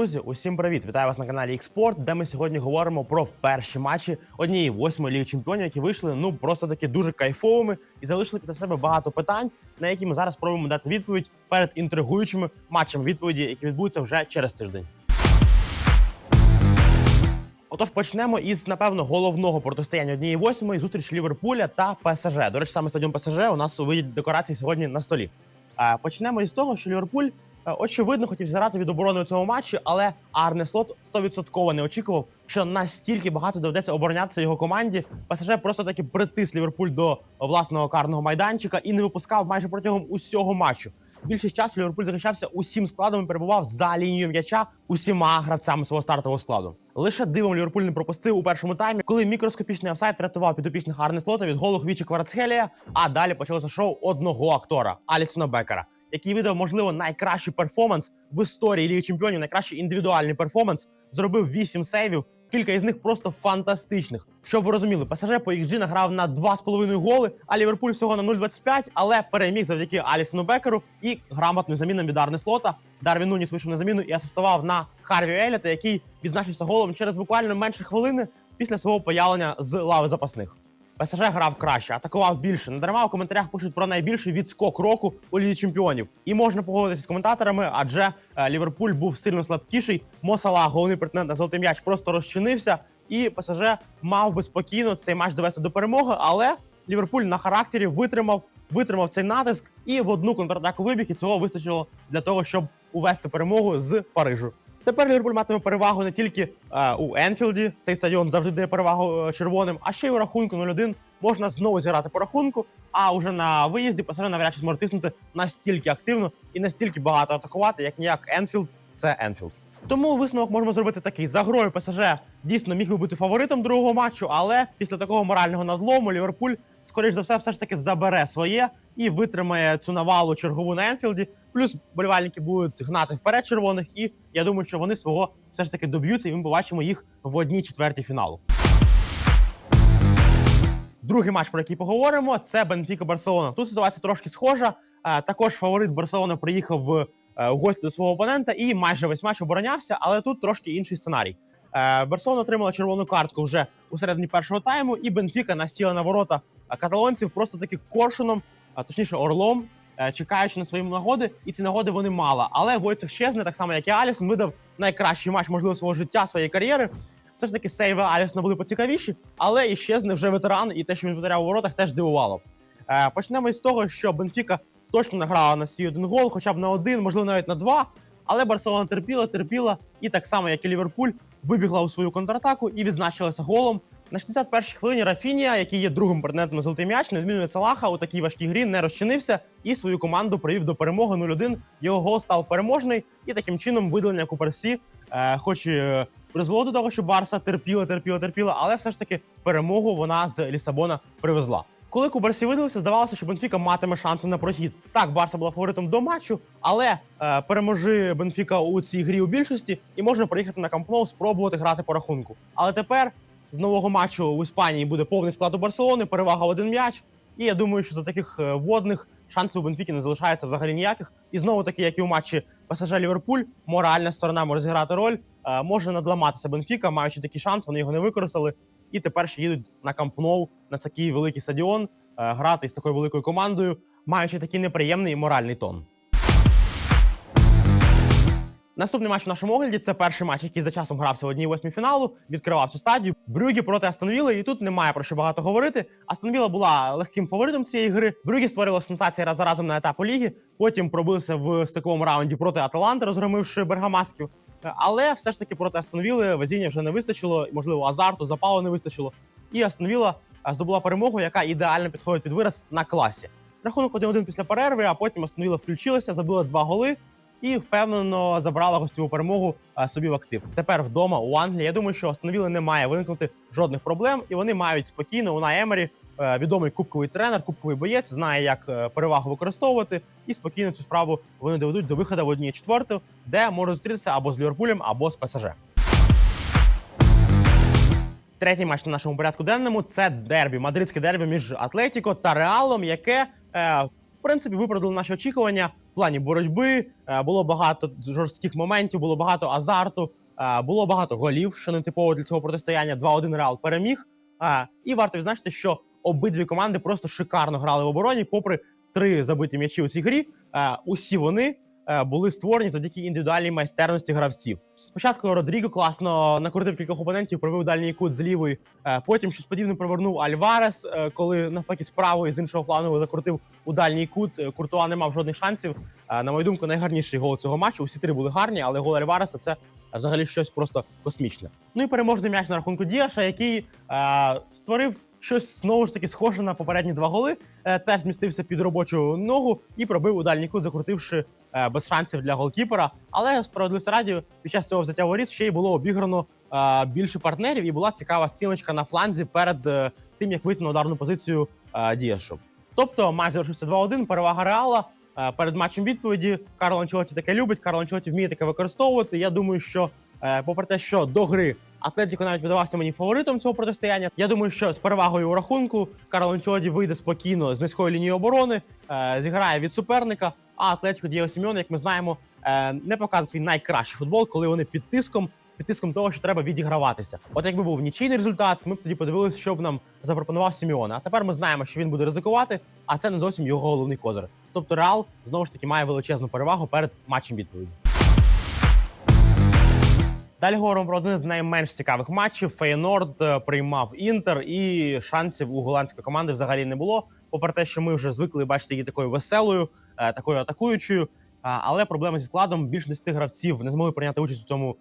Друзі, усім привіт! Вітаю вас на каналі Xport, де ми сьогодні говоримо про перші матчі однієї восьмої ліги чемпіонів, які вийшли ну просто таки дуже кайфовими і залишили після себе багато питань, на які ми зараз спробуємо дати відповідь перед інтригуючими матчами відповіді, які відбудуться вже через тиждень. Отож, почнемо із напевно головного протистояння однієї восьмої зустріч Ліверпуля та ПСЖ. До речі, саме стадіон ПСЖ у нас у виді декорації сьогодні на столі. Почнемо із того, що Ліверпуль очевидно хотів зіграти від оборони у цьому матчі, але Арне Слот 100% не очікував, що настільки багато доведеться оборонятися його команді. ПСЖ просто таки притис Ліверпуль до власного карного майданчика і не випускав майже протягом усього матчу. Більшість часу Ліверпуль захищався усім складом і перебував за лінією м'яча усіма гравцями свого стартового складу. Лише дивом Ліверпуль не пропустив у першому таймі, коли мікроскопічний офсайд врятував підопічних Арне Слота від голу Хвічі Кварцхелія. А далі почалося шоу одного актора Алісона Бекера, який видав, можливо, найкращий перформанс в історії Ліги Чемпіонів, найкращий індивідуальний перформанс. Зробив 8 сейвів. Кілька із них просто фантастичних. Щоб ви розуміли, ПСЖ по XG награв на 2,5 голи, а Ліверпуль всього на 0,25, але переміг завдяки Алісону Бекеру і грамотним замінам від Арне Слота. Дарвін Нуніс вийшов на заміну і асистував на Харві Еліта, який відзначився голом через буквально менше хвилини після свого появлення з лави запасних. ПСЖ грав краще, атакував більше. Недарма у коментарях пишуть про найбільший відскок року у Лізі чемпіонів. І можна погодитися з коментаторами, адже е, Ліверпуль був сильно слабкіший. Мосала, головний претендент на золотий м'яч, просто розчинився, і ПСЖ мав би спокійно цей матч довести до перемоги. Але Ліверпуль на характері витримав, витримав цей натиск і в одну контратаку вибіг. І цього вистачило для того, щоб увести перемогу з Парижу. Тепер Ліверпуль матиме перевагу не тільки е, у Енфілді, цей стадіон завжди дає перевагу е, червоним, а ще й у рахунку 0-1 можна знову зіграти по рахунку. А уже на виїзді ПСЖ навряд чи зможе тиснути настільки активно і настільки багато атакувати, як ніяк Енфілд це Енфілд. Тому висновок можемо зробити такий: за грою ПСЖ дійсно міг би бути фаворитом другого матчу, але після такого морального надлому Ліверпуль, скоріш за все, все ж таки забере своє і витримає цю навалу чергову на Енфілді. Плюс болівальники будуть гнати вперед червоних, і я думаю, що вони свого все ж таки доб'ються, і ми побачимо їх в одній четвертій фіналу. Другий матч, про який поговоримо, це Бенфіка Барселона. Тут ситуація трошки схожа. Е, Також фаворит Барселона приїхав в е, гості до свого опонента і майже весь матч оборонявся, але тут трошки інший сценарій. Е, Барселона отримала червону картку вже у середині першого тайму, і Бенфіка насіла на ворота каталонців просто таки коршуном, а точніше орлом, е, чекаючи на свої нагоди, і ці нагоди вони мали. Але Войцех Щезне, так само як і Алісон, видав найкращий матч, можливо, свого життя, своєї кар'єри. Все ж таки сейви Алісона були поцікавіші, але і Щезне вже ветеран, і те, що він витворяв у воротах, теж дивувало. Е, Почнемо із того, що Бенфіка точно награла на свій один гол, хоча б на один, можливо, навіть на два. Але Барселона терпіла, терпіла, і так само, як і Ліверпуль, вибігла у свою контратаку і відзначилася голом. На 61-й хвилині Рафінія, який є другим претендентом золотий м'яч, не змінює Салаха у такій важкій грі, не розчинився і свою команду привів до перемоги 0-1. Його гол став переможний, і таким чином видалення Куперсі, е, хоч і е, призвело до того, що Барса терпіла, терпіла, терпіла, але все ж таки перемогу вона з Лісабона привезла. Коли Кубарсі видалився, здавалося, що Бенфіка матиме шанси на прохід. Так, Барса була фаворитом до матчу, але е, переможи Бенфіка у цій грі у більшості, і можна приїхати на Камп Ноу, спробувати грати по рахунку. Але тепер з нового матчу в Іспанії буде повний склад у Барселони, перевага в один м'яч. І я думаю, що за таких е, водних шансів у Бенфіки не залишається взагалі ніяких. І знову таки, як і у матчі ПСЖ Ліверпуль, моральна сторона може зіграти роль. Е, може надламатися Бенфіка, маючи такий шанс, вони його не використали. І тепер ще їдуть на Камп Ноу, на такий великий стадіон, е, грати з такою великою командою, маючи такий неприємний моральний тон. Наступний матч в нашому огляді це перший матч, який за часом грався в одній восьмій фіналу. Відкривав цю стадію. Брюгі проти Астон Вілли, і тут немає про що багато говорити. Астон Вілла була легким фаворитом цієї гри. Брюгі створювала сенсації раз за разом на етапу ліги. Потім пробилися в стиковому раунді проти Аталанти, розгромивши бергамасків. Але все ж таки проти Астон Вілли везіння вже не вистачило, можливо, азарту, запалу не вистачило. І Астон Вілла е, здобула перемогу, яка ідеально підходить під вираз на класі. Рахунок 1-1 після перерви, а потім Астон Вілла включилася, забила два голи і впевнено забрала гостьову перемогу собі в актив. Тепер вдома у Англії. Я думаю, що Астон Вілли не має виникнути жодних проблем, і вони мають спокійно. Уна Емері, е, відомий кубковий тренер, кубковий боєць, знає, як е, перевагу використовувати, і спокійно цю справу вони доведуть до виходу в одній четверту, де можуть зустрітися або з Ліверпулем, або з ПСЖ. Третій матч на нашому порядку денному це дербі, мадридське дербі між Атлетіко та Реалом, яке е, в принципі виправдало наші очікування. Плані боротьби. Е, Було багато жорстких моментів, було багато азарту, е, було багато голів, що не типово для цього протистояння. 2-1 Реал переміг. Е, І варто відзначити, що обидві команди просто шикарно грали в обороні, попри три забиті м'ячі у цій грі. Усі вони були створені завдяки індивідуальній майстерності гравців. Спочатку Родріго класно накрутив кількох опонентів, пробив дальній кут з лівої. е, Потім щось подібне провернув Альварес, е, коли навпаки з правої з іншого флангу закрутив у дальній кут. Е, Куртуа не мав жодних шансів. Е, На мою думку, найгарніший гол цього матчу. Усі три були гарні, але гол Альвареса це взагалі щось просто космічне. Ну і переможний м'яч на рахунку Діаша, який е, створив щось знову ж таки схоже на попередні два голи. Е, теж змістився під робочу ногу і пробив у дальній кут, закрутивши е, без шансів для голкіпера. Але справедливості раді під час цього взяття воріт ще й було обіграно е, більше партнерів, і була цікава стіночка на фланзі перед е, тим, як вийти на ударну позицію е, Діашу. Тобто матч завершився 2-1, перевага Реала. Е, Перед матчем відповіді Карло Анчелоті таке любить. Карло Анчелоті вміє таке використовувати. Я думаю, що е, попри те, що до гри Атлетіко навіть видавався мені фаворитом цього протистояння. Я думаю, що з перевагою у рахунку Карло Анчелоті вийде спокійно з низької лінії оборони, е, зіграє від суперника. А Атлетіко Дієго Сімеоне, як ми знаємо, е, не показує свій найкращий футбол, коли вони під тиском. Під тиском того, що треба відіграватися. От якби був нічийний результат, ми б тоді подивилися, що б нам запропонував Сімеона. А тепер ми знаємо, що він буде ризикувати, а це не зовсім його головний козир. Тобто Реал знову ж таки має величезну перевагу перед матчем відповіді. Далі говоримо про один з найменш цікавих матчів. Фейнорд е, приймав інтер, і шансів у голландської команди взагалі не було. Попри те, що ми вже звикли бачити її такою веселою, е, такою атакуючою. Але проблема зі складом більш 10 гравців не змогли прийняти участь у цьому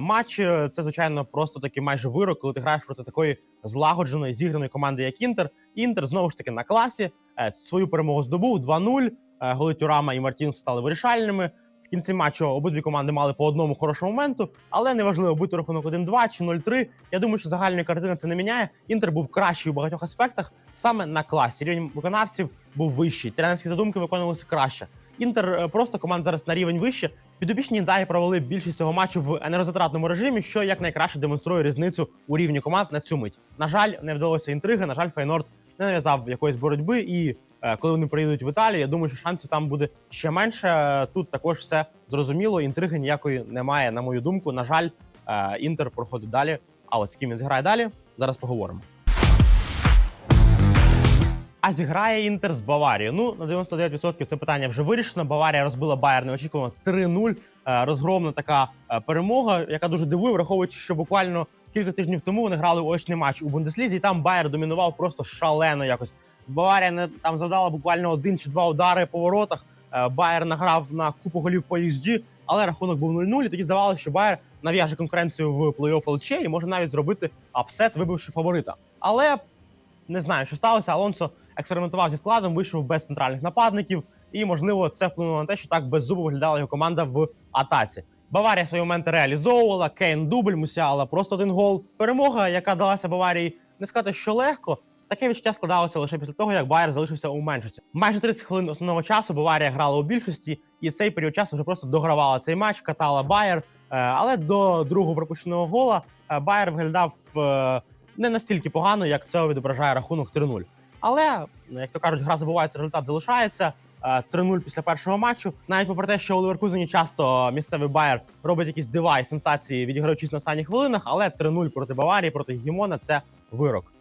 матчі. Це звичайно просто таки майже вирок, коли ти граєш проти такої злагодженої зіграної команди, як Інтер. Інтер знову ж таки на класі е, свою перемогу здобув 2-0. Е, Голи Тюрама і Мартін стали вирішальними. В кінці матчу обидві команди мали по одному хорошому моменту, але неважливо бути рахунок 1-2 чи 0-3. Я думаю, що загальної картини це не міняє. Інтер був кращий у багатьох аспектах саме на класі. Рівень виконавців був вищий. Тренерські задумки виконувалися краще. Інтер е, просто команда зараз на рівень вище. Підопічні Інзагі провели більшість цього матчу в енергозатратному режимі, що якнайкраще демонструє різницю у рівні команд на цю мить. На жаль, не вдалося інтриги. На жаль, Фейнорд не нав'язав якоїсь боротьби. І коли вони приїдуть в Італію, я думаю, що шансів там буде ще менше. Е, Тут також все зрозуміло. Інтриги ніякої немає, на мою думку. На жаль, е, інтер проходить далі. А от з ким він зіграє далі, зараз поговоримо. А зіграє інтер з Баварією. Ну на 99% це питання вже вирішено. Баварія розбила Байер неочікувано 3-0. Е, Розгромна така е, перемога, яка дуже дивує, враховуючи, що буквально кілька тижнів тому вони грали очний матч у Бундеслізі, і там Байер домінував просто шалено якось. Баварія не там завдала буквально один чи два удари по воротах. Е, Байер награв на купу голів по XG, але рахунок був 0-0, і тоді здавалося, що Байер нав'яже конкуренцію в плей-офф ЛЧ і може навіть зробити апсет, вибивши фаворита. Але не знаю, що сталося. Алонсо експериментував зі складом, вийшов без центральних нападників, і можливо це вплинуло на те, що так без зубу виглядала його команда в атаці. Баварія свої моменти реалізовувала. Кейн дубль, Мусіала просто один гол. Перемога, яка далася Баварії, не сказати, що легко. Таке відчуття складалося лише після того, як Байер залишився у меншості. Майже 30 хвилин основного часу Баварія грала у більшості, і цей період часу вже просто догравала цей матч, катала Байер. Е, Але до другого пропущеного гола е, Байер виглядав е, не настільки погано, як це відображає рахунок 3-0. Але як то кажуть, гра забувається, результат залишається. Е, 3-0 після першого матчу. Навіть попри те, що у Леверкузені часто місцевий Байер робить якісь дива сенсації, відіграючись на останніх хвилинах, але 3-0 проти Баварії, проти Гімона це вирок.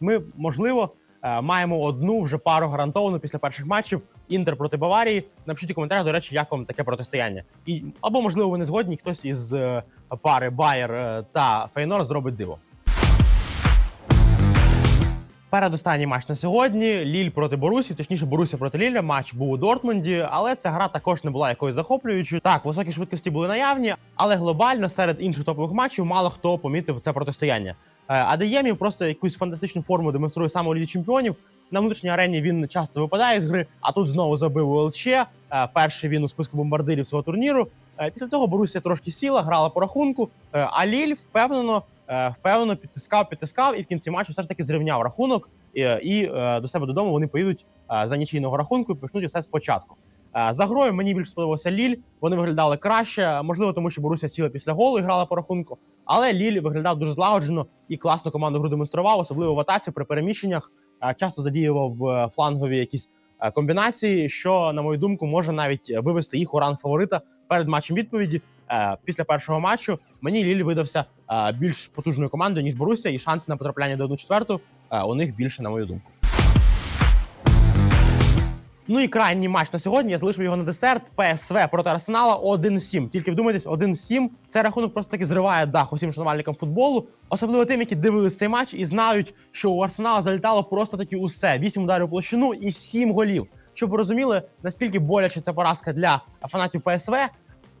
Ми можливо е, маємо одну вже пару гарантовану після перших матчів. Інтер проти Баварії. Напишіть у коментарях, до речі, як вам таке протистояння. І або можливо ви не згодні, хтось із е, пари Байер е, та Фейнор зробить диво. Передостанній матч на сьогодні. Ліль проти Борусі, точніше, Борусія проти Ліля. Матч був у Дортмунді, але ця гра також не була якоюсь захоплюючою. Так, високі швидкості були наявні, але глобально серед інших топових матчів мало хто помітив це протистояння. Е, Адеємі просто якусь фантастичну форму демонструє саме у Лігі Чемпіонів. На внутрішній арені він часто випадає з гри, а тут знову забив у ЛЧ. Е, Перший він у списку бомбардирів цього турніру. Е, Після того Борусія трошки сіла, грала по рахунку. А Ліль впевнено, впевнено підтискав, підтискав і в кінці матчу все ж таки зрівняв рахунок. І, і до себе додому вони поїдуть за нічийного рахунку і почнуть усе спочатку. Е, За грою мені більше сподобався Ліль. Вони виглядали краще, можливо, тому що Боруся сіла після голу і грала по рахунку. Але Ліль виглядав дуже злагоджено і класно команду гру демонстрував, особливо в атаці при переміщеннях. Е, Часто задіював е, флангові якісь комбінації, що на мою думку може навіть вивести їх у ранг фаворита перед матчем відповіді. Після першого матчу мені Ліль видався більш потужною командою ніж Боруся, і шанси на потрапляння до 1-4 е, у них більше, на мою думку. Ну і крайній матч на сьогодні. Я залишив його на десерт. ПСВ проти Арсенала 1-7. Тільки вдумайтесь, 1-7. Цей рахунок просто таки зриває дах усім шанувальникам футболу, особливо тим, які дивились цей матч і знають, що у Арсенала залітало просто таки усе: 8 ударів у площину і 7 голів. Щоб ви розуміли, наскільки боляче ця поразка для фанатів ПСВ.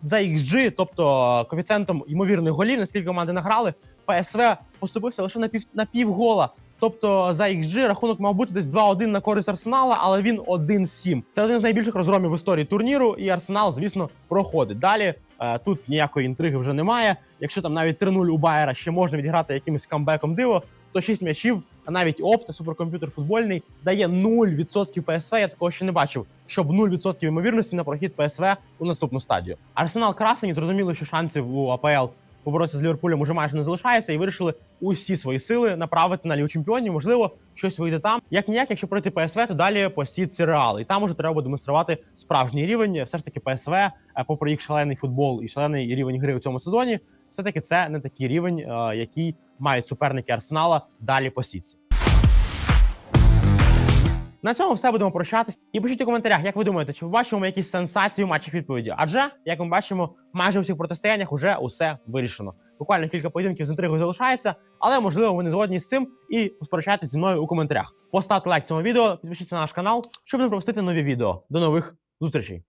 За XG, тобто коефіцієнтом ймовірних голів, наскільки команди награли, ПСВ поступився лише на пів на пів гола. Тобто за XG рахунок мав бути десь 2-1 на користь Арсенала, але він 1-7. Це один з найбільших розгромів в історії турніру, і Арсенал, звісно, проходить. Далі е, тут ніякої інтриги вже немає. Якщо там навіть 3-0 у Байера ще можна відіграти якимось камбеком диво, то 6 м'ячів, а навіть опт, суперкомп'ютер футбольний, дає 0% ПСВ. Я такого ще не бачив, щоб 0% ймовірності на прохід ПСВ у наступну стадію. Арсенал красені, зрозуміло, що шансів у АПЛ поборотися з Ліверпулем уже майже не залишається, і вирішили усі свої сили направити на Лігу чемпіонів. Можливо, щось вийде там. Як ніяк, якщо пройти ПСВ, то далі по сітці Реал. І там уже треба демонструвати справжній рівень. Все ж таки, ПСВ, е, попри їх шалений футбол і шалений рівень гри у цьому сезоні, все таки це не такий рівень, е, який мають суперники Арсенала далі по сітці. На цьому все будемо прощатись. І пишіть у коментарях, як ви думаєте, чи побачимо ми якісь сенсації у матчах відповіді? Адже, як ми бачимо, майже у всіх протистояннях уже усе вирішено. Буквально кілька поєдинків з інтригою залишається, але можливо ви не згодні з цим і посперечайтесь зі мною у коментарях. Поставте лайк цьому відео, підпишіться на наш канал, щоб не пропустити нові відео. До нових зустрічей!